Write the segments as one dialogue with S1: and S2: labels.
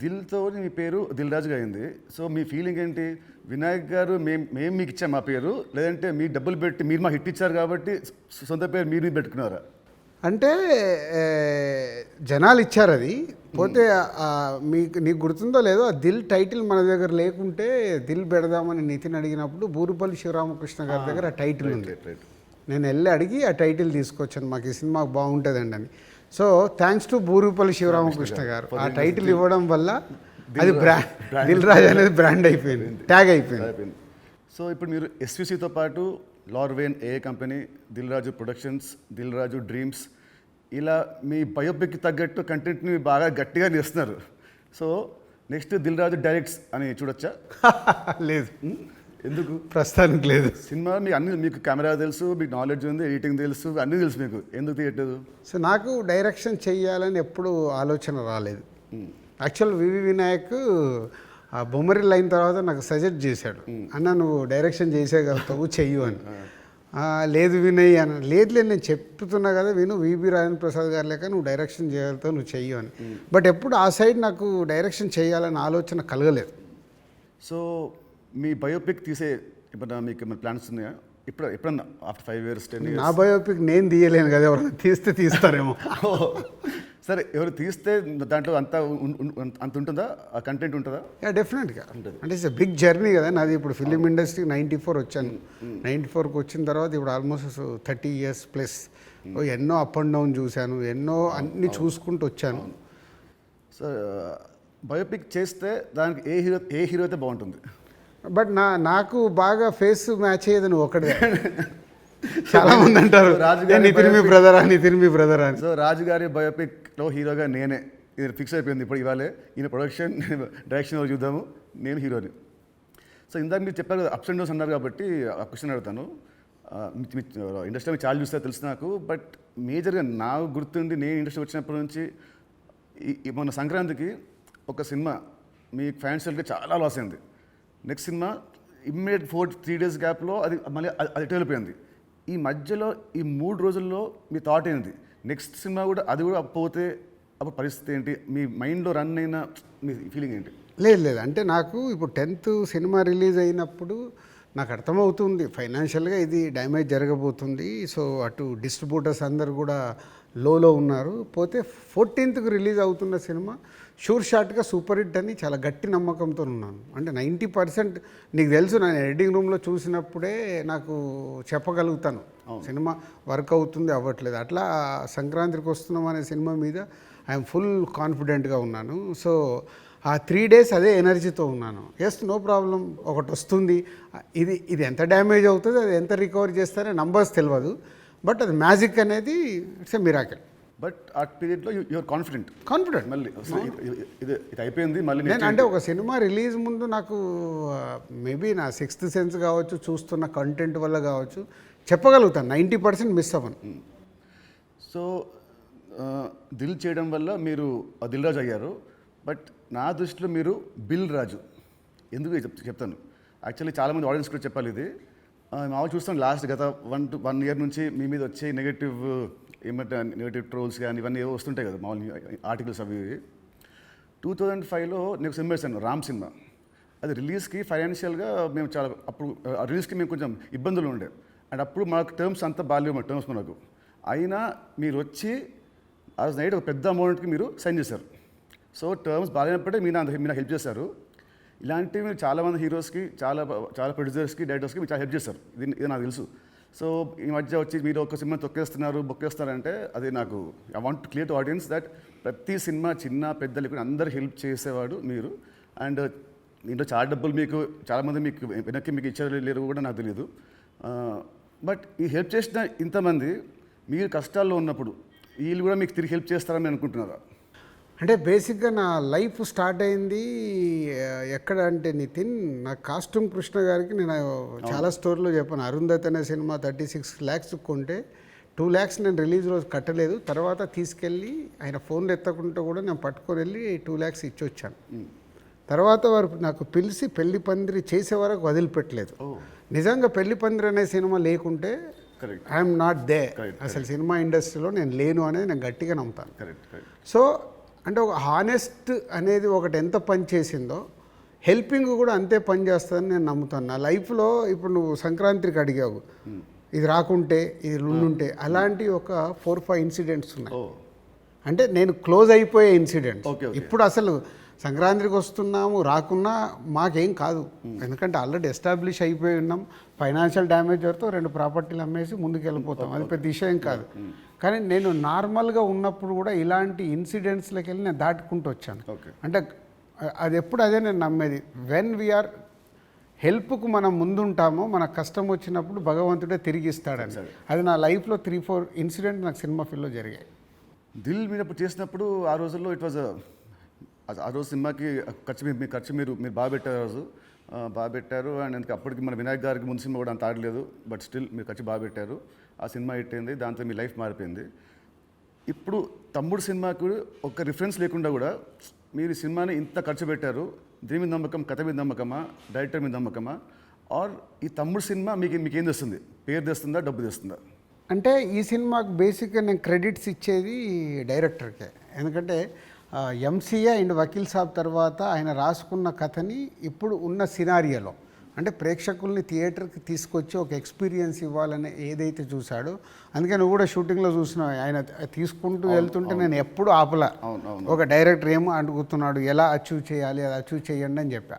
S1: దిల్తో మీ పేరు దిల్ రాజుగా అయింది. సో మీ ఫీలింగ్ ఏంటి? వినాయక్ గారు మేము మేము మీకు ఇచ్చాం మా పేరు లేదంటే మీ డబ్బులు పెట్టి మీరు మాకు హిట్ ఇచ్చారు కాబట్టి సొంత పేరు మీరు పెట్టుకున్నారా?
S2: అంటే జనాలు ఇచ్చారు అది. పోతే మీకు నీకు గుర్తుందో లేదో ఆ దిల్ టైటిల్ మన దగ్గర లేకుంటే దిల్ పెడదామని నితిన్ అడిగినప్పుడు బూరుపల్లి శివరామకృష్ణ గారి దగ్గర ఆ టైటిల్ ఉంది. నేను వెళ్ళి అడిగి ఆ టైటిల్ తీసుకొచ్చాను. మాకు ఈ సినిమా బాగుంటుందండి అని. So thanks to Burupalli Sivaramakrishna గారు. ఆ టైటిల్ ఇవ్వడం వల్ల అది బ్రాండ్ దిల్ రాజ్ అనేది బ్రాండ్ అయిపోయింది. ట్యాగ్ అయిపోయింది.
S1: సో ఇప్పుడు మీరు ఎస్విసితో పాటు లార్వేన్ ఏ company Dil Raju productions Dil Raju dreams ఇలా మీ బయోపిక్కి తగ్గట్టు కంటెంట్ని బాగా గట్టిగా చేస్తున్నారు. So next Dil Raju directs అని చూడొచ్చా?
S2: లేదు?
S1: ఎందుకు?
S2: ప్రస్తుతానికి లేదు.
S1: సినిమా మీకు అన్ని మీకు కెమెరా తెలుసు మీకు నాలెడ్జ్ ఉంది ఎడిటింగ్ తెలుసు అన్నీ తెలుసు మీకు. ఎందుకు తీయట్లేదు?
S2: సో నాకు డైరెక్షన్ చెయ్యాలని ఎప్పుడు ఆలోచన రాలేదు. యాక్చువల్ వివి వినాయక్ ఆ బొమ్మరిల్ అయిన తర్వాత నాకు సజెస్ట్ చేశాడు. అన్న నువ్వు డైరెక్షన్ చేసేయగలుగుతావు చెయ్యు అని. "ఆ, లేదు వినయ్ అని లేదు లేదు నేను చెప్తున్నా కదా విను. వివి రాజేంద్ర ప్రసాద్ గారు లేక నువ్వు డైరెక్షన్ చేయగలుగుతావు నువ్వు చెయ్యు అని. బట్ ఎప్పుడు ఆ సైడ్ నాకు డైరెక్షన్ చేయాలని ఆలోచన కలగలేదు.
S1: సో మీ బయోపిక్ తీసే ఇప్పుడు మీకు ఏమైనా ప్లాన్స్ ఉన్నాయా? ఇప్పుడు ఎప్పుడన్నా? After five years ten years
S2: నా బయోపిక్ నేను తీయలేను కదా ఎవరైనా తీస్తే తీస్తారేమో.
S1: సరే ఎవరు తీస్తే దాంట్లో అంత అంత ఉంటుందా? ఆ కంటెంట్ ఉంటుందా?
S2: యా డెఫినెట్గా అంటే ఇట్స్ బిగ్ జర్నీ కదా నాది ఇప్పుడు ఫిలిం ఇండస్ట్రీ నైంటీ ఫోర్ వచ్చాను. నైంటీ ఫోర్కి వచ్చిన తర్వాత ఇప్పుడు ఆల్మోస్ట్ థర్టీ ఇయర్స్ ప్లస్ ఎన్నో అప్ అండ్ డౌన్ చూశాను ఎన్నో అన్ని చూసుకుంటూ వచ్చాను.
S1: సో బయోపిక్ చేస్తే దానికి ఏ హీరో ఏ హీరో అయితే బాగుంటుంది?
S2: బట్ నా నాకు బాగా ఫేస్ మ్యాచ్ అయ్యేది నువ్వు ఒకటే చాలా మంది అంటారు
S1: రాజు
S2: నితిన్ మీ బ్రదరా నితిన్ మీ బ్రదర్ అని.
S1: సో రాజు గారి బయోపిక్లో హీరోగా నేనే. ఇది ఫిక్స్ అయిపోయింది ఇప్పుడు ఇవాళే. ఈయన ప్రొడక్షన్ డైరెక్షన్ చూద్దాము. నేను హీరోని. సో ఇందాక మీరు చెప్పారు కదా అప్స్ అండ్ డౌన్స్ అన్నారు కాబట్టి ఆ క్వశ్చన్ అడుగుతాను. ఇండస్ట్రీ మీకు చాలా చూస్తే తెలుసు నాకు బట్ మేజర్గా నా గుర్తుండి నేను ఇండస్ట్రీ వచ్చినప్పటి నుంచి మొన్న సంక్రాంతికి ఒక సినిమా మీ ఫైనాన్షియల్గా చాలా లాస్ అయింది. Next cinema immediate four three days గ్యాప్లో అది మళ్ళీ అది- అది వెళ్ళిపోయింది. ఈ మధ్యలో ఈ మూడు రోజుల్లో మీ థాట్ ఏంటి నెక్స్ట్ సినిమా కూడా అది కూడా పోతే అప్పుడు పరిస్థితి ఏంటి? మీ మైండ్లో రన్ అయిన మీ ఫీలింగ్ ఏంటి?
S2: లేదు లేదు. అంటే నాకు ఇప్పుడు టెన్త్ సినిమా రిలీజ్ అయినప్పుడు నాకు అర్థమవుతుంది. ఫైనాన్షియల్గా ఇది డ్యామేజ్ జరగబోతుంది. సో అటు డిస్ట్రిబ్యూటర్స్ అందరు కూడా లోలో ఉన్నారు. పోతే ఫోర్టీన్త్కి రిలీజ్ అవుతున్న సినిమా షూర్ షాట్గా సూపర్ హిట్ అని చాలా గట్టి నమ్మకంతో ఉన్నాను. అంటే నైంటీ పర్సెంట్ నీకు తెలుసు నేను ఎడిటింగ్ రూమ్లో చూసినప్పుడే నాకు చెప్పగలుగుతాను. సినిమా వర్క్ అవుతుంది అవ్వట్లేదు. అట్లా సంక్రాంతికి వస్తున్నాం అనే సినిమా మీద ఐఎమ్ ఫుల్ కాన్ఫిడెంట్గా ఉన్నాను. సో ఆ త్రీ డేస్ అదే ఎనర్జీతో ఉన్నాను. ఎస్ నో ప్రాబ్లం ఒకటి వస్తుంది. ఇది ఇది ఎంత డ్యామేజ్ అవుతుంది అది ఎంత రికవర్ చేస్తారో నంబర్స్ తెలియదు బట్ అది మ్యాజిక్ అనేది ఇట్స్ ఎ మిరాకెల్
S1: బట్ ఆ పీరియడ్లో యువర్ కాన్ఫిడెంట్
S2: కాన్ఫిడెంట్
S1: మళ్ళీ ఇది- ఇది అయిపోయింది మళ్ళీ
S2: నేను అంటే ఒక సినిమా రిలీజ్ ముందు నాకు మేబీ నా సిక్స్త్ సెన్స్ కావచ్చు చూస్తున్న కంటెంట్ వల్ల కావచ్చు చెప్పగలుగుతాను. నైంటీ పర్సెంట్ మిస్ అవ్వను.
S1: సో ఆ, దిల్ చేయడం వల్ల మీరు ఆ దిల్ రాజు అయ్యారు. బట్ నా దృష్టిలో మీరు బిల్ రాజు. ఎందుకు చెప్ చెప్తాను? యాక్చువల్లీ చాలామంది ఆడియన్స్ కూడా చెప్పాలి ఇది. మామూలు చూస్తాం లాస్ట్ గత వన్ టు వన్ ఇయర్ నుంచి మీ మీద వచ్చే నెగటివ్ ఏమంటే నెగటివ్ ట్రోల్స్ కానీ ఇవన్నీ ఏవో వస్తుంటాయి కదా మామూలు ఆర్టికల్స్ అవి టూ థౌజండ్ ఫైవ్లో నేను సినిమా వేసాను రామ్ సినిమా. అది రిలీజ్కి ఫైనాన్షియల్గా మేము చాలా అప్పుడు రిలీజ్కి మేము కొంచెం ఇబ్బందులు ఉండే. అండ్ అప్పుడు మాకు టర్మ్స్ అంతా బాగాలేవు మా టర్మ్స్ మనకు అయినా మీరు వచ్చి ఆ రోజు నైట్ ఒక పెద్ద అమౌంట్కి మీరు సైన్ చేశారు. సో టర్మ్స్ బాగాలేనప్పుడే మీరు అంత మీరు హెల్ప్ చేశారు. ఇలాంటివి మీరు చాలామంది హీరోస్కి చాలా చాలా ప్రొడ్యూసర్స్కి డైరెక్టర్స్కి మీరు చాలా హెల్ప్ చేస్తారు ఇది ఇది నాకు తెలుసు. సో ఈ మధ్య వచ్చి మీరు ఒక సినిమా తొక్కేస్తున్నారు బొక్కేస్తున్నారంటే అది నాకు I want clear to audience that ప్రతి సినిమా చిన్న పెద్ద కూడా అందరు హెల్ప్ చేసేవాడు మీరు. అండ్ దీంట్లో చాలా డబ్బులు మీకు చాలామంది మీకు వెనక్కి మీకు ఇచ్చారు లేరు కూడా నాకు తెలియదు బట్ ఈ హెల్ప్ చేసిన ఇంతమంది మీరు కష్టాల్లో ఉన్నప్పుడు వీళ్ళు కూడా మీకు తిరిగి హెల్ప్ చేస్తారని అనుకుంటున్నారా?
S2: అంటే బేసిక్గా నా లైఫ్ స్టార్ట్ అయింది ఎక్కడ అంటే నితిన్ నా కాస్ట్యూమ్ కృష్ణ గారికి నేను చాలా స్టోర్లో చెప్పాను. అరుంధతి అనే సినిమా థర్టీ సిక్స్ ల్యాక్స్ కొంటే టూ ల్యాక్స్ నేను రిలీజ్ రోజు కట్టలేదు. తర్వాత తీసుకెళ్ళి ఆయన ఫోన్లు ఎత్తకుంటే కూడా నేను పట్టుకొని వెళ్ళి టూ ల్యాక్స్ ఇచ్చి వచ్చాను తర్వాత వారు నాకు పిలిచి పెళ్ళి పందిరి చేసే వరకు వదిలిపెట్టలేదు. నిజంగా పెళ్ళి పందిరి అనే సినిమా లేకుంటే ఐఎమ్ నాట్ దే. అసలు సినిమా ఇండస్ట్రీలో నేను లేను అనేది నేను గట్టిగా నమ్ముతాను. సో అంటే ఒక హానెస్ట్ అనేది ఒకటి ఎంత పని చేసిందో హెల్పింగ్ కూడా అంతే పని చేస్తుందని నేను నమ్ముతాను నా లైఫ్లో ఇప్పుడు నువ్వు సంక్రాంతికి అడిగావు. ఇది రాకుంటే ఇది ఉండుంటే అలాంటి ఒక ఫోర్ ఫైవ్ ఇన్సిడెంట్స్ ఉన్నాయి. అంటే నేను క్లోజ్ అయిపోయే ఇన్సిడెంట్. ఇప్పుడు అసలు సంక్రాంతికి వస్తున్నాము రాకున్నా మాకేం కాదు. ఎందుకంటే ఆల్రెడీ ఎస్టాబ్లిష్ అయిపోయి ఉన్నాం. ఫైనాన్షియల్ డ్యామేజ్ వరకు రెండు ప్రాపర్టీలు అమ్మేసి ముందుకు వెళ్ళిపోతాం అది పెద్ద విషయం కాదు. కానీ నేను నార్మల్గా ఉన్నప్పుడు కూడా ఇలాంటి ఇన్సిడెంట్స్లోకి వెళ్ళి నేను దాటుకుంటూ వచ్చాను. అంటే అది ఎప్పుడు అదే నేను నమ్మేది. వెన్ వీఆర్ హెల్ప్కు మనం ముందుంటామో మన కష్టం వచ్చినప్పుడు భగవంతుడే తిరిగి ఇస్తాడని అది నా లైఫ్లో త్రీ ఫోర్ ఇన్సిడెంట్ నాకు సినిమా ఫీల్డ్లో జరిగాయి.
S1: దిల్ అప్పుడు చేసినప్పుడు ఆ రోజుల్లో ఇట్ వాజ్ ఆ రోజు సినిమాకి ఖర్చు మీ- మీ ఖర్చు మీరు మీరు బాగా పెట్టారు ఆ రోజు. బాగా పెట్టారు. అండ్ అందుకే అప్పటికి మన వినాయక్ గారికి ముందు సినిమా కూడా అంత ఆడలేదు. బట్ స్టిల్ మీరు ఖర్చు బాగా పెట్టారు. ఆ సినిమా హిట్ అయింది. దాంతో మీ లైఫ్ మారిపోయింది. ఇప్పుడు తమ్ముడు సినిమాకు ఒక రిఫరెన్స్ లేకుండా కూడా మీరు సినిమాని ఇంత ఖర్చు పెట్టారు. దీని మీద నమ్మకం కథ మీద నమ్మకమా? డైరెక్టర్ మీద నమ్మకమా? ఆర్ ఈ తమ్ముడు సినిమా మీకు మీకు ఏం తెస్తుంది? పేరు తెస్తుందా? డబ్బు తెస్తుందా?
S2: అంటే ఈ సినిమాకు బేసిక్గా నేను క్రెడిట్స్ ఇచ్చేది డైరెక్టర్కే. ఎందుకంటే ఎంసీఏ అండ్ వకీల్ సాబ్ తర్వాత ఆయన రాసుకున్న కథని ఇప్పుడు ఉన్న సినారియోలో. అంటే ప్రేక్షకుల్ని థియేటర్కి తీసుకొచ్చి ఒక ఎక్స్పీరియన్స్ ఇవ్వాలని ఏదైతే చూశాడో అందుకే నువ్వు కూడా షూటింగ్లో చూసినావు. ఆయన తీసుకుంటూ వెళ్తుంటే నేను ఎప్పుడు ఆపలా. ఒక డైరెక్టర్ ఏమో అడుగుతున్నాడు ఎలా అచీవ్ చేయాలి అది అచీవ్ చేయండి అని చెప్పా.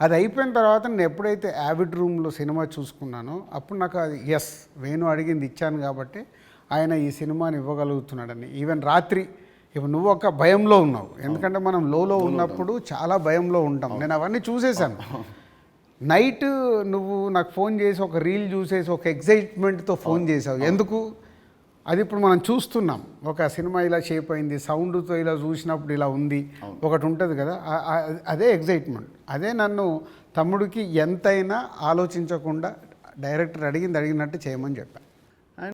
S2: అది అయిపోయిన తర్వాత నేను ఎప్పుడైతే యావిడ్ రూమ్లో సినిమా చూసుకున్నానో అప్పుడు నాకు అది ఎస్ వేణు అడిగింది ఇచ్చాను కాబట్టి ఆయన ఈ సినిమాని ఇవ్వగలుగుతున్నాడని. ఈవెన్ రాత్రి ఇప్పుడు నువ్వు ఒక భయంలో ఉన్నావు. ఎందుకంటే మనం లోలో ఉన్నప్పుడు చాలా భయంలో ఉంటాం. నేను అవన్నీ చూసేశాను. నైట్ నువ్వు నాకు ఫోన్ చేసి ఒక రీల్ చూసేసి ఒక ఎగ్జైట్మెంట్తో ఫోన్ చేసావు ఎందుకు? అది ఇప్పుడు మనం చూస్తున్నాం. ఒక సినిమా ఇలా షేప్ అయింది సౌండ్తో ఇలా చూసినప్పుడు ఇలా ఉంది. ఒకటి ఉంటుంది కదా. అదే ఎగ్జైట్మెంట్ అదే నన్ను తమ్ముడికి ఎంతైనా ఆలోచించకుండా డైరెక్టర్ అడిగింది అడిగినట్టు చేయమని చెప్పా.